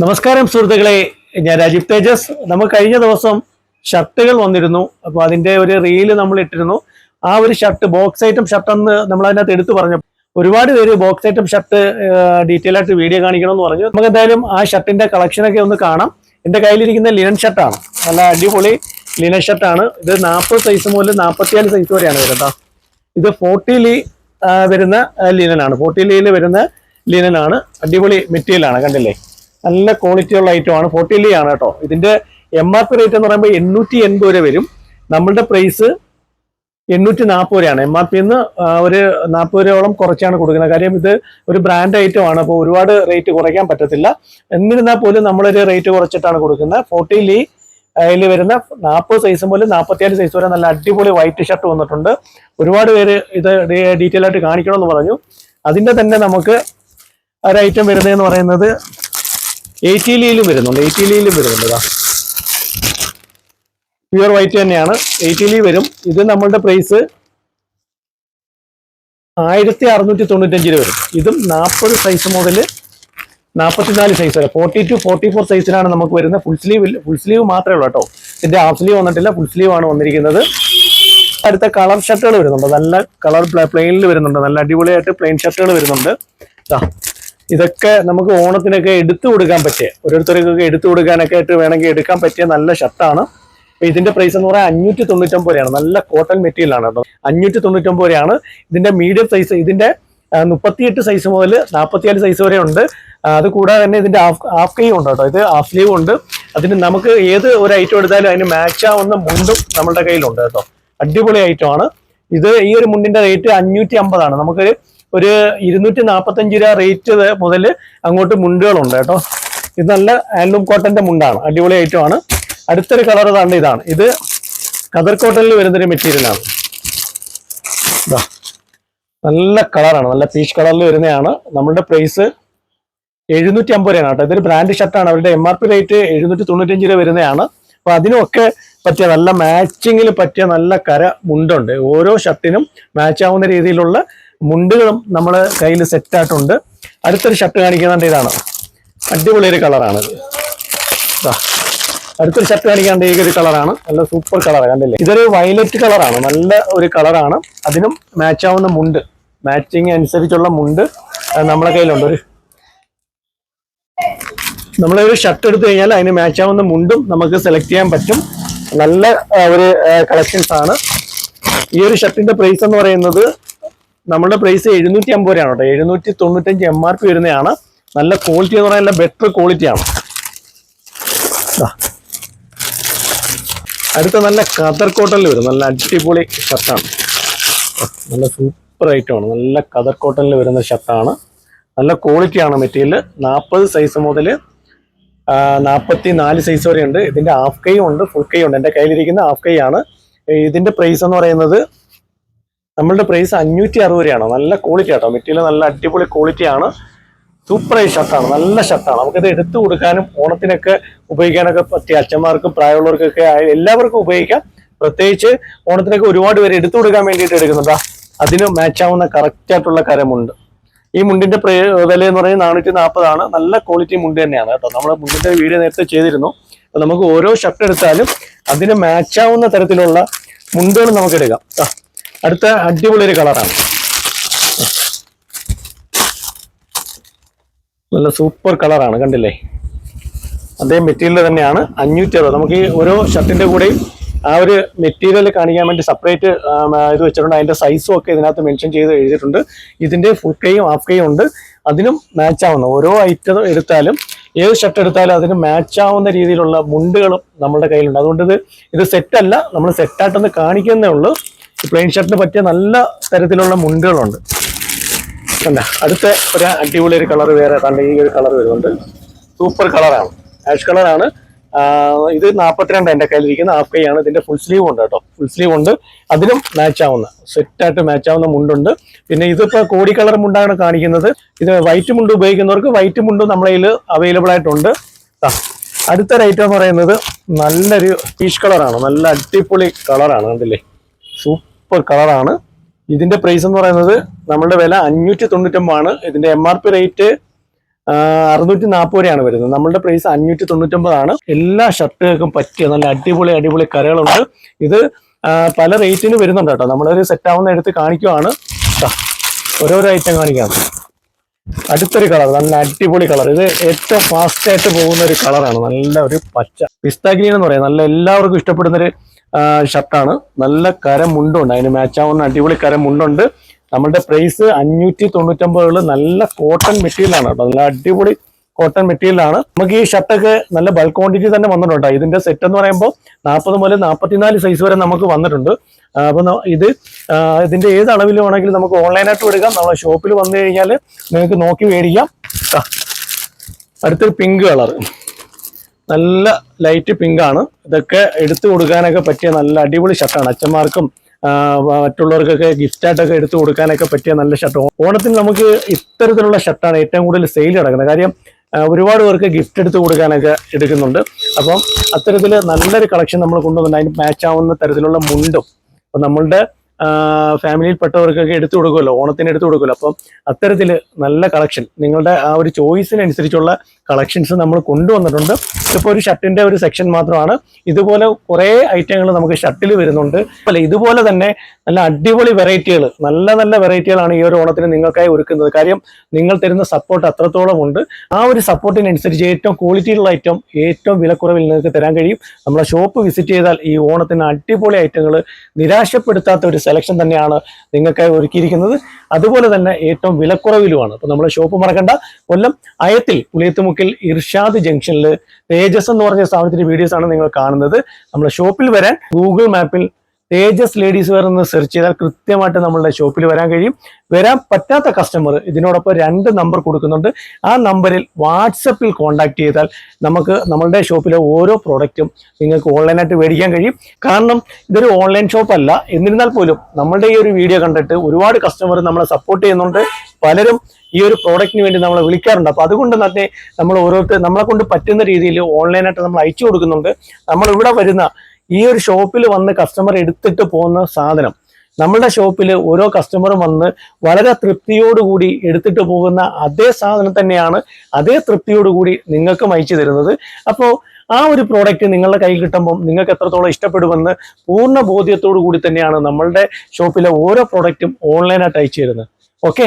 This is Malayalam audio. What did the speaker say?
നമസ്കാരം സുഹൃത്തുക്കളെ ഞാൻ രാജീവ് തേജസ്. നമുക്ക് കഴിഞ്ഞ ദിവസം ഷർട്ടുകൾ വന്നിരുന്നു. അപ്പോൾ അതിന്റെ ഒരു റീൽ നമ്മൾ ഇട്ടിരുന്നു. ആ ഒരു ഷർട്ട് ബോക്സ് ഐറ്റം ഷർട്ട് എന്ന് നമ്മൾ അതിനകത്ത് എടുത്തു പറഞ്ഞു ഒരുപാട് പേര് ബോക്സ് ഐറ്റം ഷർട്ട് ഡീറ്റെയിൽ ആയിട്ട് വീഡിയോ കാണിക്കണമെന്ന് പറഞ്ഞു. നമുക്ക് എന്തായാലും ആ ഷർട്ടിന്റെ കളക്ഷനൊക്കെ ഒന്ന് കാണാം. എന്റെ കയ്യിലിരിക്കുന്ന ലിനൻ ഷർട്ടാണ് നല്ല അടിപൊളി ലിനൻ ഷർട്ടാണ് ഇത് നാൽപ്പത് സൈസ് മുതൽ നാൽപ്പത്തിയാൽ സൈസ് വരെയാണ് വരുന്നത് ഇത് ഫോർട്ടിലി വരുന്ന ലിനനാണ് ഫോർട്ടിലിയിൽ വരുന്ന ലിനനാണ് അടിപൊളി മെറ്റീരിയലാണ് കണ്ടില്ലേ? നല്ല ക്വാളിറ്റി ഉള്ള ഐറ്റം ആണ്. ഫോർട്ടിലി ആണ് കേട്ടോ. ഇതിന്റെ എം ആർ പി റേറ്റ് എന്ന് പറയുമ്പോൾ എണ്ണൂറ്റി എൺപത് വരെ. വരും നമ്മളുടെ പ്രൈസ് എണ്ണൂറ്റി നാൽപ്പത് രൂപയാണ് എം ആർ പി നിന്ന് ഒരു നാൽപ്പത് രൂപയോളം കുറച്ചാണ് കൊടുക്കുന്നത്. കാര്യം ഇത് ഒരു ബ്രാൻഡ് ഐറ്റം ആണ്. അപ്പോൾ ഒരുപാട് റേറ്റ് കുറയ്ക്കാൻ പറ്റത്തില്ല. എന്നിരുന്നാൽ പോലും നമ്മളൊരു റേറ്റ് കുറച്ചിട്ടാണ് കൊടുക്കുന്നത്. ഫോർട്ടി ലീ അതിൽ വരുന്ന നാൽപ്പത് സൈസ് മുതൽ നാൽപ്പത്തിയാൽ സൈസ് വരെ നല്ല അടിപൊളി വൈറ്റ് ഷർട്ട് വന്നിട്ടുണ്ട്. ഒരുപാട് പേര് ഇത് ഡീറ്റെയിൽ ആയിട്ട് കാണിക്കണമെന്ന് പറഞ്ഞു. അതിന്റെ തന്നെ നമുക്ക് ഒരു ഐറ്റം വരുന്നതെന്ന് പറയുന്നത് എയ്റ്റി ലീലും വരുന്നുണ്ട്. എയ്റ്റിലിയിലും വരുന്നുണ്ട് ഇതാ പ്യുവർ വൈറ്റ് തന്നെയാണ്. എയ്റ്റി ലീ വരും. ഇത് നമ്മളുടെ പ്രൈസ് ആയിരത്തി അറുന്നൂറ്റി തൊണ്ണൂറ്റഞ്ച് രൂപ വരും. ഇതും നാൽപ്പത് സൈസ് മുതൽ നാൽപ്പത്തിനാല് സൈസ് വരെ ഫോർട്ടി ടു ഫോർട്ടി ഫോർ സൈസിലാണ് നമുക്ക് വരുന്നത്. ഫുൾ സ്ലീവ് ഫുൾ സ്ലീവ് മാത്രമേ ഉള്ളൂ കേട്ടോ. ഇതിന്റെ ഹാഫ് സ്ലീവ് വന്നിട്ടില്ല. ഫുൾ സ്ലീവ് ആണ് വന്നിരിക്കുന്നത്. അടുത്ത കളർ ഷർട്ടുകൾ വരുന്നുണ്ട്. നല്ല കളർ പ്ലെയിനിൽ വരുന്നുണ്ട്. നല്ല അടിപൊളിയായിട്ട് പ്ലെയിൻ ഷർട്ടുകൾ വരുന്നുണ്ട്. ഇതൊക്കെ നമുക്ക് ഓണത്തിനൊക്കെ എടുത്തു കൊടുക്കാൻ പറ്റിയ ഓരോരുത്തർക്കൊക്കെ എടുത്തു കൊടുക്കാനൊക്കെ ആയിട്ട് വേണമെങ്കിൽ എടുക്കാൻ പറ്റിയ നല്ല ഷർട്ടാണ്. ഇതിന്റെ പ്രൈസ് എന്ന് പറയാൻ അഞ്ഞൂറ്റി തൊണ്ണൂറ്റൊമ്പത് രൂപയാണ്. നല്ല കോട്ടൺ മെറ്റീരിയൽ ആണ് കേട്ടോ. അഞ്ഞൂറ്റി തൊണ്ണൂറ്റൊമ്പത് രൂപയാണ്. ഇതിന്റെ മീഡിയം സൈസ് ഇതിന്റെ മുപ്പത്തിയെട്ട് സൈസ് മുതൽ നാൽപ്പത്തിയാൽ സൈസ് വരെ ഉണ്ട്. അത് കൂടാതെ തന്നെ ഇതിന്റെ ഹാഫ് ഹാഫ് കൈ ഉണ്ട് കേട്ടോ. ഇത് ഹാഫ് സ്ലീവ് ഉണ്ട്. അതിന് നമുക്ക് ഏത് ഒരു ഐറ്റം എടുത്താലും അതിന് മാച്ച് ആവുന്ന മുണ്ടും നമ്മുടെ കയ്യിലുണ്ട് കേട്ടോ. അടിപൊളി ഐറ്റം ആണ്. ഇത് ഈ ഒരു മുണ്ടിന്റെ റേറ്റ് അഞ്ഞൂറ്റി അമ്പതാണ് നമുക്ക് ഒരു ഇരുന്നൂറ്റി നാൽപ്പത്തഞ്ച് രൂപ റേറ്റ് മുതൽ അങ്ങോട്ട് മുണ്ടുകളുണ്ട് കേട്ടോ. ഇത് നല്ല ഹാൻഡ്ലൂം കോട്ടന്റെ മുണ്ടാണ് അടിപൊളി ഐറ്റം ആണ്. അടുത്തൊരു കളർ ഇതാണ് ഇതാണ്. ഇത് കദർ കോട്ടണിൽ വരുന്നൊരു മെറ്റീരിയലാണ് നല്ല കളറാണ് നല്ല പീച്ച് കളറിൽ വരുന്നതാണ്. നമ്മളുടെ പ്രൈസ് എഴുന്നൂറ്റി അമ്പത് രൂപയാണ് കേട്ടോ. ഇതൊരു ബ്രാൻഡ് ഷർട്ടാണ് അവരുടെ എം ആർ പി റേറ്റ് എഴുന്നൂറ്റി തൊണ്ണൂറ്റഞ്ച് രൂപ വരുന്നതാണ്. അപ്പൊ അതിനൊക്കെ പറ്റിയ നല്ല മാച്ചിങ്ങിൽ പറ്റിയ നല്ല കര മുണ്ടുണ്ട്. ഓരോ ഷർട്ടിനും മാച്ച് ആവുന്ന രീതിയിലുള്ള മുണ്ടുകളും നമ്മൾ കയ്യിൽ സെറ്റായിട്ടുണ്ട് അടുത്തൊരു ഷർട്ട് കാണിക്കുന്നുണ്ട് ഇതാണ്. അടിപൊളി ഒരു കളറാണ് അടുത്തൊരു ഷർട്ട് കാണിക്കാണ്ട് ഈ ഒരു കളറാണ് നല്ല സൂപ്പർ കളർ കണ്ടില്ലേ? ഇതൊരു വയലറ്റ് കളറാണ് നല്ല ഒരു കളറാണ് അതിനും മാച്ച് ആവുന്ന മുണ്ട് മാച്ചിങ് അനുസരിച്ചുള്ള മുണ്ട് നമ്മളെ കയ്യിലുണ്ട്. ഒരു നമ്മളൊരു ഷർട്ട് എടുത്തു കഴിഞ്ഞാൽ അതിന് മാച്ച് ആവുന്ന മുണ്ടും നമുക്ക് സെലക്ട് ചെയ്യാൻ പറ്റും. നല്ല ഒരു കളക്ഷൻസ് ആണ്. ഈ ഒരു ഷർട്ടിന്റെ പ്രൈസ് എന്ന് പറയുന്നത് നമ്മുടെ പ്രൈസ് എഴുന്നൂറ്റി അമ്പത് രൂപയാണ് കേട്ടോ. എഴുന്നൂറ്റി തൊണ്ണൂറ്റഞ്ച് എം ആർ പി വരുന്നതാണ്. നല്ല ക്വാളിറ്റി എന്ന് പറഞ്ഞാൽ നല്ല ബെറ്റർ ക്വാളിറ്റിയാണ്. അടുത്ത നല്ല കതർ കോട്ടണിൽ വരും. നല്ല അടിപൊളി ഷർട്ടാണ് നല്ല സൂപ്പർ ഐറ്റമാണ് നല്ല കതർ കോട്ടണിൽ വരുന്ന ഷർട്ടാണ് നല്ല ക്വാളിറ്റിയാണ് മെറ്റീരിയൽ നാൽപ്പത് സൈസ് മുതൽ നാൽപ്പത്തി നാല് സൈസ് വരെ ഉണ്ട് ഇതിന്റെ ഹാഫ് കൈ ഉണ്ട് ഫുൾ കൈ ഉണ്ട്. എന്റെ കയ്യിലിരിക്കുന്ന ഹാഫ് കൈ ആണ്. ഇതിന്റെ പ്രൈസ് എന്ന് പറയുന്നത് നമ്മളുടെ പ്രൈസ് അഞ്ഞൂറ്റി അറുപത് രൂപയാണ്. നല്ല ക്വാളിറ്റി ആട്ടോ. മെറ്റീരിയൽ നല്ല അടിപൊളി ക്വാളിറ്റി ആണ്. സൂപ്പർ ഷർട്ടാണ് നല്ല ഷർട്ടാണ് നമുക്കത് എടുത്തു കൊടുക്കാനും ഓണത്തിനൊക്കെ ഉപയോഗിക്കാനൊക്കെ പറ്റിയ അച്ഛന്മാർക്കും പ്രായമുള്ളവർക്കൊക്കെ ആയ- എല്ലാവർക്കും ഉപയോഗിക്കാം. പ്രത്യേകിച്ച് ഓണത്തിനൊക്കെ ഒരുപാട് പേര് എടുത്തു കൊടുക്കാൻ വേണ്ടിയിട്ട് എടുക്കുന്നുണ്ടാ. അതിന് മാച്ച് ആവുന്ന കറക്റ്റ് ആയിട്ടുള്ള കരമുണ്ട്. ഈ മുണ്ടിന്റെ വില എന്ന് പറയുന്നത് നാനൂറ്റി നാൽപ്പതാണ് നല്ല ക്വാളിറ്റി മുണ്ട് തന്നെയാണ് കേട്ടോ. നമ്മൾ മുണ്ടിന്റെ വീഡിയോ നേരത്തെ ചെയ്തിരുന്നു. അപ്പൊ നമുക്ക് ഓരോ ഷർട്ട് എടുത്താലും അതിന് മാച്ച് ആവുന്ന തരത്തിലുള്ള മുണ്ടുകൾ നമുക്ക് എടുക്കാം. അടുത്ത അടിപൊളി ഒരു കളറാണ്. നല്ല സൂപ്പർ കളറാണ് കണ്ടില്ലേ? അതേ മെറ്റീരിയൽ തന്നെയാണ് അഞ്ഞൂറ്റി അറുപത് നമുക്ക് ഈ ഓരോ ഷർട്ടിന്റെ കൂടെയും ആ ഒരു മെറ്റീരിയൽ കാണിക്കാൻ വേണ്ടി സെപ്പറേറ്റ് ഇത് വെച്ചിട്ടുണ്ട്. അതിന്റെ സൈസും ഒക്കെ ഇതിനകത്ത് മെൻഷൻ ചെയ്ത് എഴുതിയിട്ടുണ്ട്. ഇതിന്റെ ഫുൾ കൈയും ഹാഫ് കൈയും ഉണ്ട്. അതിനും മാച്ച് ആവുന്ന ഓരോ ഐറ്റം എടുത്താലും ഏത് ഷർട്ട് എടുത്താലും അതിന് മാച്ച് ആവുന്ന രീതിയിലുള്ള മുണ്ടുകളും നമ്മുടെ കയ്യിലുണ്ട്. അതുകൊണ്ട് ഇത് ഇത് സെറ്റല്ല നമ്മൾ സെറ്റായിട്ടൊന്ന് കാണിക്കുന്നേ ഉള്ളൂ. പ്ലെയിൻ ഷർട്ടിന് പറ്റിയ നല്ല തരത്തിലുള്ള മുണ്ടുകളുണ്ട്. കണ്ട? അടുത്ത ഒരു അടിപൊളി ഒരു കളർ വേറെ കണ്ട? ഈ ഒരു കളർ വരുന്നുണ്ട്. സൂപ്പർ കളറാണ് ആഷ് കളറാണ് ഇത് നാൽപ്പത്തിരണ്ട് എന്റെ കയ്യിലിരിക്കുന്ന ഹാഫ് കൈ ആണ്. ഇതിന്റെ ഫുൾ സ്ലീവ് ഉണ്ട് കേട്ടോ. ഫുൾ സ്ലീവ് ഉണ്ട്. അതിലും മാച്ച് ആവുന്ന സെറ്റായിട്ട് മാച്ച് ആവുന്ന മുണ്ടുണ്ട്. പിന്നെ ഇതിപ്പോ കോടി കളർ മുണ്ടാണ് കാണിക്കുന്നത്. ഇത് വൈറ്റ് മുണ്ട് ഉപയോഗിക്കുന്നവർക്ക് വൈറ്റ് മുണ്ട് നമ്മളെ കയ്യിൽ അവൈലബിൾ ആയിട്ടുണ്ട്. അടുത്ത റൈറ്റം എന്ന് പറയുന്നത് നല്ലൊരു പീഷ് കളറാണ് നല്ല അടിപൊളി കളറാണ് കണ്ടില്ലേ? സൂപ്പർ കളറാണ്. ഇതിന്റെ പ്രൈസ് എന്ന് പറയുന്നത് നമ്മളുടെ വില അഞ്ഞൂറ്റി തൊണ്ണൂറ്റൊമ്പതാണ് ഇതിന്റെ എം ആർ പി റേറ്റ് അറുന്നൂറ്റി നാൽപ്പത് രൂപയാണ് വരുന്നത്. നമ്മളുടെ പ്രൈസ് അഞ്ഞൂറ്റി തൊണ്ണൂറ്റൊമ്പതാണ് എല്ലാ ഷർട്ടുകൾക്കും പറ്റിയ നല്ല അടിപൊളി അടിപൊളി കരകളുണ്ട്. ഇത് പല റേറ്റിന് വരുന്നുണ്ട് കേട്ടോ. നമ്മളൊരു സെറ്റ് ആവുന്ന എടുത്ത് കാണിക്കുവാണ്. ഓരോരോ ഐറ്റം കാണിക്കാം. അടുത്തൊരു കളർ നല്ല അടിപൊളി കളർ. ഇത് ഏറ്റവും ഫാസ്റ്റ് ആയിട്ട് പോകുന്ന ഒരു കളറാണ്. നല്ല ഒരു പച്ച. പിസ്താഗ്രീൻ എന്ന് പറയാം. നല്ല എല്ലാവർക്കും ഇഷ്ടപ്പെടുന്ന ഒരു ഷർട്ടാണ്. നല്ല കരം മുണ്ടുണ്ട് അതിന് മാച്ച് ആവുന്ന അടിപൊളി കരം മുണ്ടുണ്ട് നമ്മളുടെ പ്രൈസ് അഞ്ഞൂറ്റി തൊണ്ണൂറ്റൊമ്പതുള്ള നല്ല കോട്ടൺ മെറ്റീരിയലാണ് കേട്ടോ. നല്ല അടിപൊളി കോട്ടൺ മെറ്റീരിയലാണ് നമുക്ക് ഈ ഷർട്ടൊക്കെ നല്ല ബൾക്ക് ക്വാണ്ടിറ്റി തന്നെ വന്നിട്ടുണ്ട് ഇതിന്റെ സെറ്റ് എന്ന് പറയുമ്പോൾ നാൽപ്പത് മുതൽ നാൽപ്പത്തിനാല് സൈസ് വരെ നമുക്ക് വന്നിട്ടുണ്ട്. അപ്പം ഇത് ഇതിന്റെ ഏത് അളവിൽ വേണമെങ്കിലും നമുക്ക് ഓൺലൈനായിട്ട് എടുക്കാം. നമ്മളെ ഷോപ്പിൽ വന്നു കഴിഞ്ഞാൽ നിങ്ങൾക്ക് നോക്കി മേടിക്കാം. അടുത്തൊരു പിങ്ക് കളർ നല്ല ലൈറ്റ് പിങ്ക് ആണ്. ഇതൊക്കെ എടുത്തു കൊടുക്കാനൊക്കെ പറ്റിയ നല്ല അടിപൊളി ഷർട്ടാണ് അച്ഛന്മാർക്കും മറ്റുള്ളവർക്കൊക്കെ ഗിഫ്റ്റ് ആയിട്ടൊക്കെ എടുത്തു കൊടുക്കാനൊക്കെ പറ്റിയ നല്ല ഷർട്ട് ഓണത്തിന് നമുക്ക് ഇത്തരത്തിലുള്ള ഷർട്ടാണ് ഏറ്റവും കൂടുതൽ സെയിൽ നടക്കുന്നത്. കാര്യം ഒരുപാട് പേർക്ക് ഗിഫ്റ്റ് എടുത്ത് കൊടുക്കാനൊക്കെ എടുക്കുന്നുണ്ട്. അപ്പം അത്തരത്തിൽ നല്ലൊരു കളക്ഷൻ നമ്മൾ കൊണ്ടുവന്നിട്ടുണ്ട്. അതിന് മാച്ച് ആവുന്ന തരത്തിലുള്ള മുണ്ടും. അപ്പം നമ്മളുടെ ഫാമിലിയിൽപ്പെട്ടവർക്കൊക്കെ എടുത്തു കൊടുക്കുമല്ലോ. ഓണത്തിന് എടുത്തു കൊടുക്കുമല്ലോ. അപ്പം അത്തരത്തിൽ നല്ല കളക്ഷൻ നിങ്ങളുടെ ആ ഒരു ചോയ്സിനനുസരിച്ചുള്ള കളക്ഷൻസ് നമ്മൾ കൊണ്ടുവന്നിട്ടുണ്ട്. ഇപ്പോൾ ഒരു ഷർട്ടിന്റെ ഒരു സെക്ഷൻ മാത്രമാണ്. ഇതുപോലെ കുറേ ഐറ്റങ്ങൾ നമുക്ക് ഷർട്ടിൽ വരുന്നുണ്ട്. അല്ല ഇതുപോലെ തന്നെ നല്ല അടിപൊളി വെറൈറ്റികൾ നല്ല നല്ല വെറൈറ്റികളാണ് ഈ ഒരു ഓണത്തിന് നിങ്ങൾക്കായി ഒരുക്കുന്നത്. കാര്യം നിങ്ങൾ തരുന്ന സപ്പോർട്ട് അത്രത്തോളം ഉണ്ട്. ആ ഒരു സപ്പോർട്ടിനനുസരിച്ച് ഏറ്റവും ക്വാളിറ്റിയുള്ള ഐറ്റം ഏറ്റവും വിലക്കുറവിൽ നിങ്ങൾക്ക് തരാൻ കഴിയും. നമ്മളെ ഷോപ്പ് വിസിറ്റ് ചെയ്താൽ ഈ ഓണത്തിന് അടിപൊളി ഐറ്റങ്ങൾ നിരാശപ്പെടുത്താത്ത ഒരു സെലക്ഷൻ തന്നെയാണ് നിങ്ങൾക്കായി ഒരുക്കിയിരിക്കുന്നത്. അതുപോലെ തന്നെ ഏറ്റവും വിലക്കുറവിലുമാണ്. അപ്പോൾ നമ്മളെ ഷോപ്പ് മറക്കണ്ട. കൊല്ലം അയത്തിൽ പുളിയത്തുമുക്കിൽ ഇർഷാദ് ജംഗ്ഷനിൽ തേജസ് എന്ന് പറഞ്ഞ സ്ഥാപനത്തിന്റെ വീഡിയോസ് ആണ് നിങ്ങൾ കാണുന്നത്. നമ്മുടെ ഷോപ്പിൽ വരാൻ ഗൂഗിൾ മാപ്പിൽ തേജസ് ലേഡീസ് വെയർ എന്ന് സെർച്ച് ചെയ്താൽ കൃത്യമായിട്ട് നമ്മളുടെ ഷോപ്പിൽ വരാൻ കഴിയും. വരാൻ പറ്റാത്ത കസ്റ്റമർ ഇതിനോടൊപ്പം രണ്ട് നമ്പർ കൊടുക്കുന്നുണ്ട്. ആ നമ്പറിൽ വാട്സപ്പിൽ കോൺടാക്ട് ചെയ്താൽ നമുക്ക് നമ്മളുടെ ഷോപ്പിലെ ഓരോ പ്രോഡക്റ്റും നിങ്ങൾക്ക് ഓൺലൈനായിട്ട് മേടിക്കാൻ കഴിയും. കാരണം ഇതൊരു ഓൺലൈൻ ഷോപ്പല്ല എന്നിരുന്നാൽ പോലും നമ്മളുടെ ഈ ഒരു വീഡിയോ കണ്ടിട്ട് ഒരുപാട് കസ്റ്റമർ നമ്മളെ സപ്പോർട്ട് ചെയ്യുന്നുണ്ട്. പലരും ഈ ഒരു പ്രോഡക്റ്റിന് വേണ്ടി നമ്മളെ വിളിക്കാറുണ്ട്. അപ്പോൾ അതുകൊണ്ട് തന്നെ നമ്മൾ ഓരോരുത്തർ നമ്മളെ കൊണ്ട് പറ്റുന്ന രീതിയിൽ ഓൺലൈനായിട്ട് നമ്മൾ അയച്ചു കൊടുക്കുന്നുണ്ട്. നമ്മൾ ഇവിടെ വരുന്ന ഈ ഒരു ഷോപ്പിൽ വന്ന് കസ്റ്റമർ എടുത്തിട്ട് പോകുന്ന സാധനം നമ്മളുടെ ഷോപ്പിൽ ഓരോ കസ്റ്റമറും വന്ന് വളരെ തൃപ്തിയോടുകൂടി എടുത്തിട്ട് പോകുന്ന അതേ സാധനം തന്നെയാണ് അതേ തൃപ്തിയോടുകൂടി നിങ്ങൾക്കും അയച്ചു തരുന്നത്. അപ്പോൾ ആ ഒരു പ്രോഡക്റ്റ് നിങ്ങളുടെ കയ്യിൽ കിട്ടുമ്പോൾ നിങ്ങൾക്ക് എത്രത്തോളം ഇഷ്ടപ്പെടുമെന്ന് പൂർണ ബോധ്യത്തോടു കൂടി തന്നെയാണ് നമ്മളുടെ ഷോപ്പിലെ ഓരോ പ്രോഡക്റ്റും ഓൺലൈനായിട്ട് അയച്ചു തരുന്നത്. ഓക്കെ